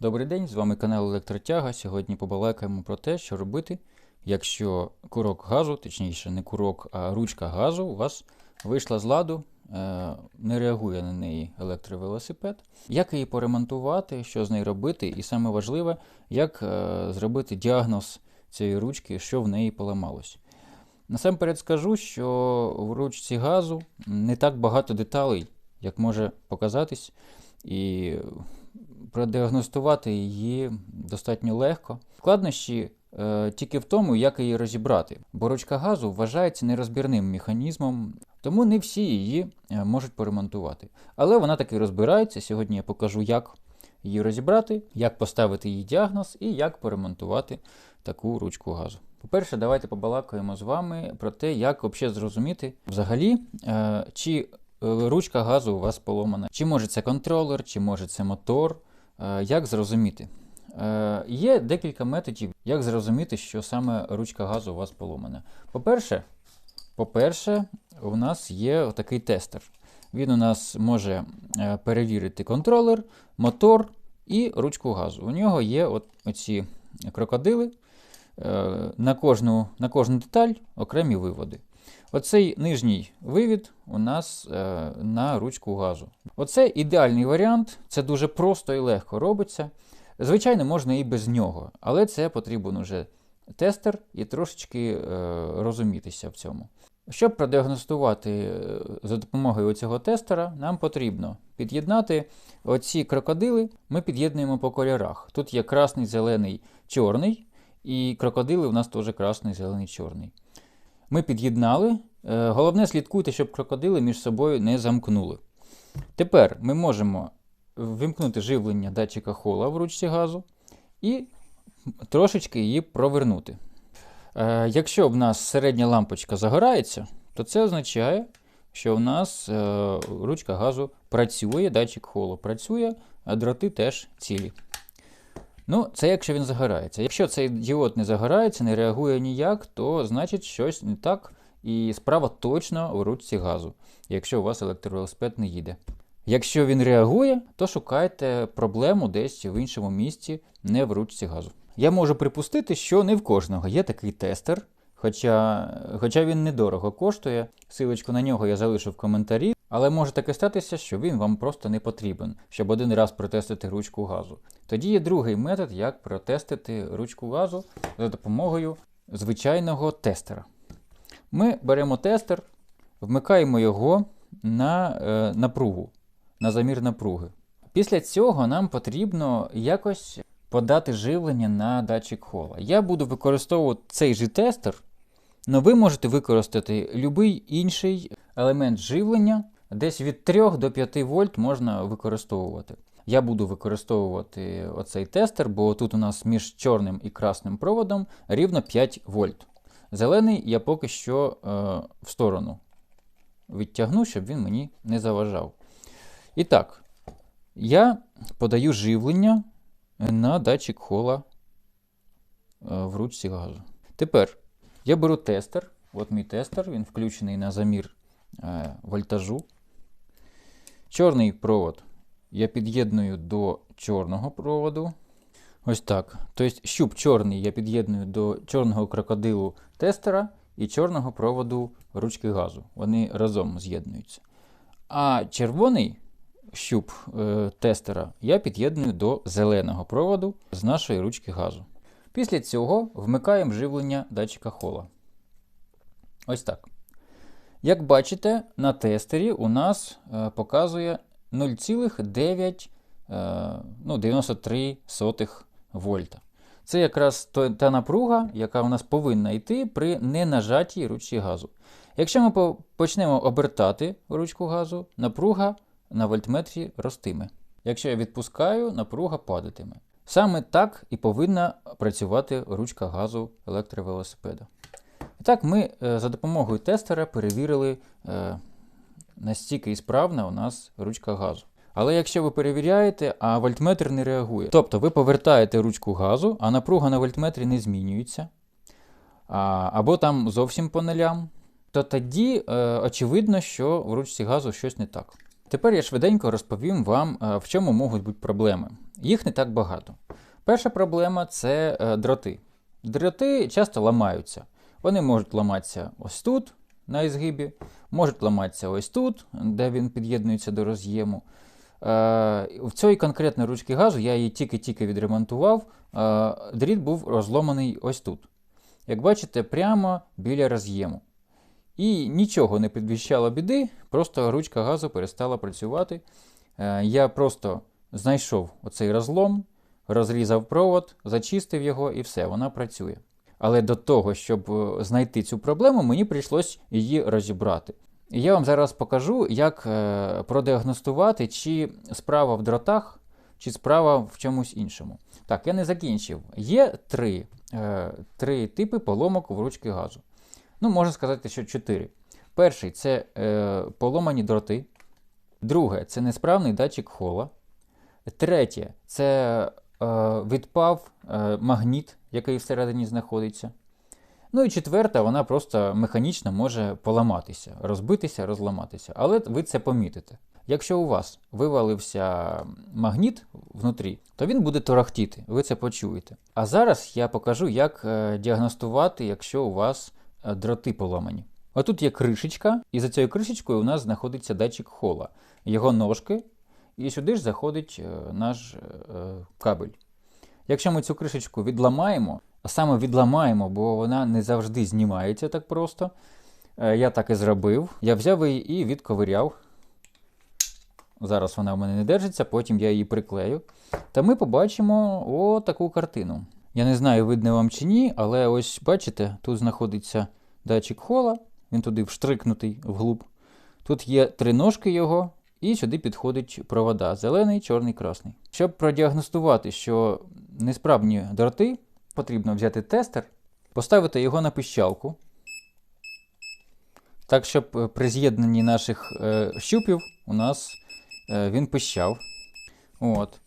Добрий день, з вами канал Електротяга. Сьогодні побалакаємо про те, що робити, якщо курок газу, точніше, не курок, а ручка газу у вас вийшла з ладу, е, не реагує на неї електровелосипед. Як її поремонтувати, що з нею робити, і саме важливе, як е, зробити діагноз цієї ручки, що в неї поламалось. Насамперед скажу, що в ручці газу не так багато деталей, як може показатись, і продіагностувати її достатньо легко. Складнощі е, тільки в тому, як її розібрати, бо ручка газу вважається нерозбірним механізмом, тому не всі її е, можуть поремонтувати. Але вона таки розбирається. Сьогодні я покажу, як її розібрати, як поставити їй діагноз і як поремонтувати таку ручку газу. По-перше, давайте побалакаємо з вами про те, як взагалі зрозуміти взагалі, е, чи е, ручка газу у вас поломана, чи може це контролер, чи може це мотор. Е, Як зрозуміти? Е, Є декілька методів, як зрозуміти, що саме ручка газу у вас поломана. По-перше, по-перше, у нас є такий тестер. Він у нас може е, перевірити контролер, мотор і ручку газу. У нього є от оці крокодили. На кожну, на кожну деталь окремі виводи. Оцей нижній вивід у нас е, на ручку газу. Оце ідеальний варіант, це дуже просто і легко робиться. Звичайно, можна і без нього, але це потрібен уже тестер і трошечки е, розумітися в цьому. Щоб продіагностувати е, за допомогою цього тестера, нам потрібно під'єднати оці крокодили. Ми під'єднуємо по кольорах. Тут є красний, зелений, чорний, і крокодили у нас теж красний, зелений, чорний. Ми під'єднали. Е, Головне, слідкуйте, щоб крокодили між собою не замкнули. Тепер ми можемо вимкнути живлення датчика хола в ручці газу і трошечки її провернути. Е, Якщо в нас середня лампочка загорається, то це означає, що в нас е, ручка газу працює, датчик холу працює, а дроти теж цілі. Ну, це якщо він загорається. Якщо цей діод не загорається, не реагує ніяк, то значить щось не так, і справа точно у ручці газу, якщо у вас електровелосипед не їде. Якщо він реагує, то шукайте проблему десь в іншому місці, не в ручці газу. Я можу припустити, що не в кожного є такий тестер, хоча, хоча він недорого коштує. Силочку на нього я залишу в коментарі. Але може таке статися, що він вам просто не потрібен, щоб один раз протестити ручку газу. Тоді є другий метод, як протестити ручку газу за допомогою звичайного тестера. Ми беремо тестер, вмикаємо його на е, напругу, на замір напруги. Після цього нам потрібно якось подати живлення на датчик хола. Я буду використовувати цей же тестер, але ви можете використати будь-який інший елемент живлення. Десь від 3 до 5 вольт можна використовувати. Я буду використовувати оцей тестер, бо тут у нас між чорним і красним проводом рівно 5 вольт. Зелений я поки що е, в сторону відтягну, щоб він мені не заважав. І так, я подаю живлення на датчик хола е, в ручці газу. Тепер я беру тестер. От мій тестер, він включений на замір е, вольтажу. Чорний провод я під'єдную до чорного проводу. Ось так. Тобто щуп чорний я під'єдную до чорного крокодилу тестера і чорного проводу ручки газу. Вони разом з'єднуються. А червоний щуп е, тестера я під'єдную до зеленого проводу з нашої ручки газу. Після цього вмикаємо живлення датчика хола. Ось так. Як бачите, на тестері у нас е, показує 0,993 е, вольта. Це якраз та напруга, яка у нас повинна йти при ненажатій ручці газу. Якщо ми почнемо обертати ручку газу, напруга на вольтметрі ростиме. Якщо я відпускаю, напруга падатиме. Саме так і повинна працювати ручка газу електровелосипеда. І так, ми е, за допомогою тестера перевірили, е, настільки ісправна у нас ручка газу. Але якщо ви перевіряєте, а вольтметр не реагує, тобто ви повертаєте ручку газу, а напруга на вольтметрі не змінюється, або там зовсім по нулям, то тоді е, очевидно, що в ручці газу щось не так. Тепер я швиденько розповім вам, в чому можуть бути проблеми. Їх не так багато. Перша проблема це дроти. Дроти часто ламаються. Вони можуть ламатися ось тут, на ізгибі, можуть ламатися ось тут, де він під'єднується до роз'єму. Е, В цій конкретної ручки газу я її тільки-тільки відремонтував. е, Дріт був розломаний ось тут. Як бачите, прямо біля роз'єму. І нічого не підвіщало біди, просто ручка газу перестала працювати. Е, Я просто знайшов оцей розлом, розрізав провод, зачистив його і все, вона працює. Але до того, щоб е, знайти цю проблему, мені прийшлось її розібрати. І я вам зараз покажу, як е, продіагностувати, чи справа в дротах, чи справа в чомусь іншому. Так, я не закінчив. Є три, е, три типи поломок в ручки газу. Ну, можна сказати, що чотири. Перший це поломані дроти. Друге це несправний датчик хола. Третє це відпав е, магніт, який всередині знаходиться. Ну і четверта, вона просто механічно може поламатися, розбитися, розламатися. Але ви це помітите. Якщо у вас вивалився магніт внутрі, то він буде торохтіти, ви це почуєте. А зараз я покажу, як е, діагностувати, якщо у вас е, дроти поламані. Отут є кришечка, і за цією кришечкою у нас знаходиться датчик хола, його ножки, і сюди ж заходить е, наш е, кабель. Якщо ми цю кришечку відламаємо, а саме відламаємо, бо вона не завжди знімається так просто. е, Я так і зробив. Я взяв її і відковиряв. Зараз вона в мене не держиться, потім я її приклею. Та ми побачимо отаку картину. Я не знаю, видно вам чи ні, але ось бачите, тут знаходиться датчик хола, він туди вштрикнутий вглуб. Тут є три ножки його, і сюди підходить провода: зелений, чорний, красний. Щоб продіагностувати, що несправні дроти, потрібно взяти тестер, поставити його на пищалку. Так, щоб е, при з'єднанні наших е, щупів у нас е, він пищав. От.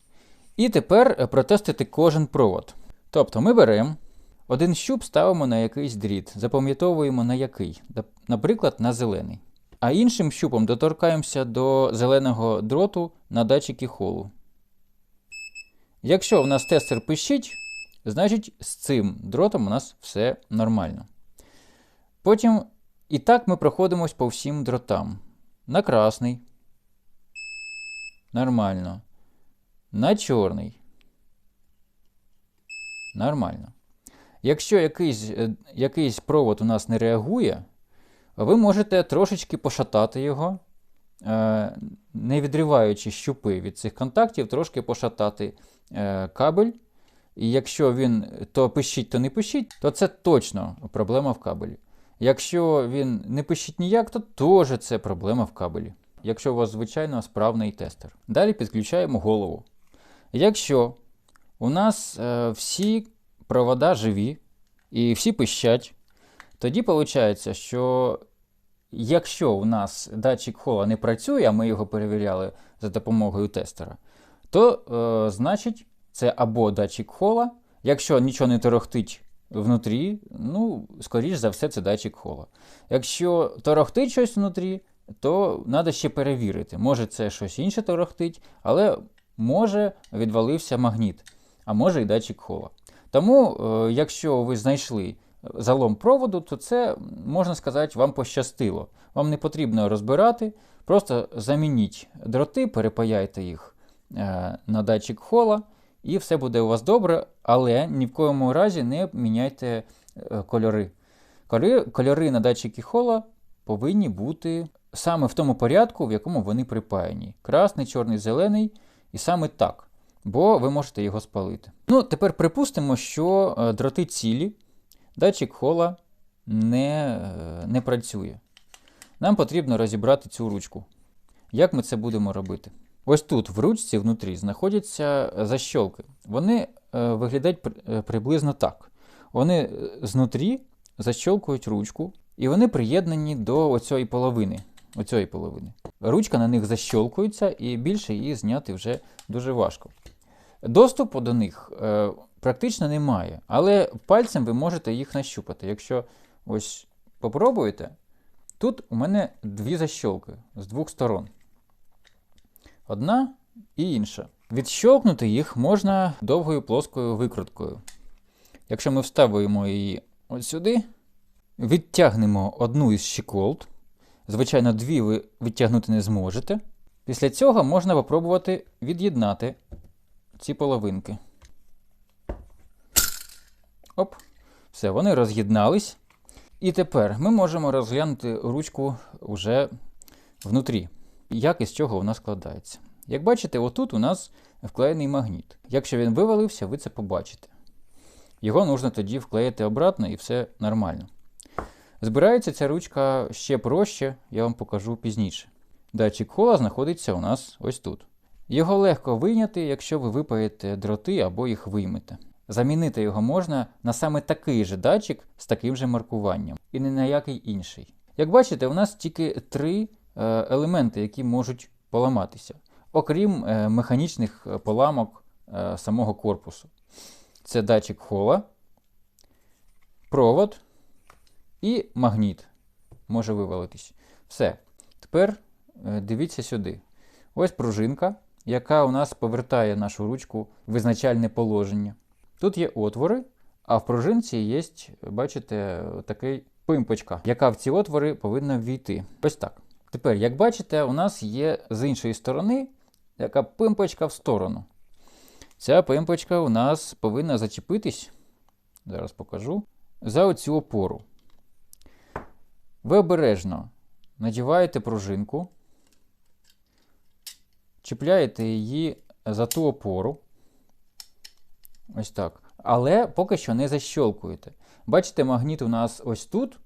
І тепер е, протестити кожен провод. Тобто ми беремо один щуп, ставимо на якийсь дріт, запам'ятовуємо на який, наприклад, на зелений. А іншим щупом доторкаємося до зеленого дроту на датчики холу. Якщо в нас тестер пищить, значить з цим дротом у нас все нормально. Потім і так ми проходимось по всім дротам. На красний. Нормально. На чорний. Нормально. Якщо якийсь, е, якийсь провод у нас не реагує, ви можете трошечки пошатати його, е, не відриваючи щупи від цих контактів, трошки пошатати е, кабель. І якщо він то пищить, то не пищить, то це точно проблема в кабелі. Якщо він не пищить ніяк, то теж це проблема в кабелі. Якщо у вас, звичайно, справний тестер. Далі підключаємо голову. Якщо у нас е, всі провода живі і всі пищать, тоді виходить, що якщо у нас датчик хола не працює, а ми його перевіряли за допомогою тестера, то е, значить це або датчик хола, якщо нічого не торохтить внутрі, ну, скоріш за все, це датчик хола. Якщо торохтить щось внутрі, то треба ще перевірити. Може, це щось інше торохтить, але може відвалився магніт, а може і датчик хола. Тому, е, якщо ви знайшли залом проводу, то це, можна сказати, вам пощастило. Вам не потрібно розбирати, просто замініть дроти, перепаяйте їх е, на датчик хола, і все буде у вас добре, але ні в коєму разі не міняйте е, кольори. Кольори, на датчики хола повинні бути саме в тому порядку, в якому вони припаяні: красний, чорний, зелений, і саме так. Бо ви можете його спалити. Ну, тепер припустимо, що е, дроти цілі, датчик хола не, не працює. Нам потрібно розібрати цю ручку. Як ми це будемо робити? Ось тут, в ручці внутрі, знаходяться защолки. Вони е, виглядають е, приблизно так. Вони е, знутрі защолкують ручку, і вони приєднані до оцієї половини. Оцієї половини. Ручка на них защолкується, і більше її зняти вже дуже важко. Доступу до них практично немає, але пальцем ви можете їх нащупати. Якщо ось попробуєте, тут у мене дві защолки з двох сторон. одна і інша. Відщолкнути їх можна довгою плоскою викруткою. Якщо ми вставимо її ось сюди, відтягнемо одну із щеколд. Звичайно, дві ви відтягнути не зможете. Після цього можна попробувати від'єднати ці половинки. Оп. Все, вони роз'єднались. І тепер ми можемо розглянути ручку вже внутрі. Як і з чого вона складається. Як бачите, отут у нас вклеєний магніт. Якщо він вивалився, ви це побачите. Його нужно тоді вклеїти обратно і все нормально. Збирається ця ручка ще проще, я вам покажу пізніше. Датчик хола знаходиться у нас ось тут. Його легко вийняти, якщо ви випаєте дроти або їх виймете. Замінити його можна на саме такий же датчик з таким же маркуванням, і не на який інший. Як бачите, у нас тільки три е, елементи, які можуть поламатися, окрім е, механічних е, поламок самого корпусу. Це датчик хола, провод і магніт може вивалитись. Все. Тепер дивіться сюди. Ось пружинка, яка у нас повертає нашу ручку в визначальне положення. Тут є отвори, а в пружинці є, бачите, такий пимпочка, яка в ці отвори повинна ввійти. Ось так. Тепер, як бачите, у нас є з іншої сторони яка пимпочка в сторону. Ця пимпочка у нас повинна зачепитись, зараз покажу, за оцю опору. Ви обережно надіваєте пружинку, чіпляєте її за ту опору. Ось так. Але поки що не защолкуєте. Бачите, магніт у нас ось тут,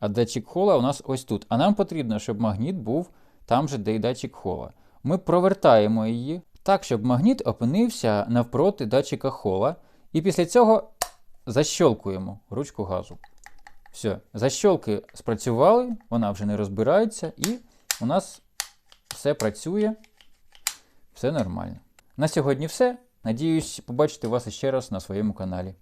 а датчик хола у нас ось тут. А нам потрібно, щоб магніт був там же, де і датчик хола. Ми провертаємо її так, щоб магніт опинився навпроти датчика хола. І після цього защолкуємо ручку газу. Все, защолки спрацювали, вона вже не розбирається, і у нас все працює, все нормально. На сьогодні все. Надіюсь побачити вас ще раз на своєму каналі.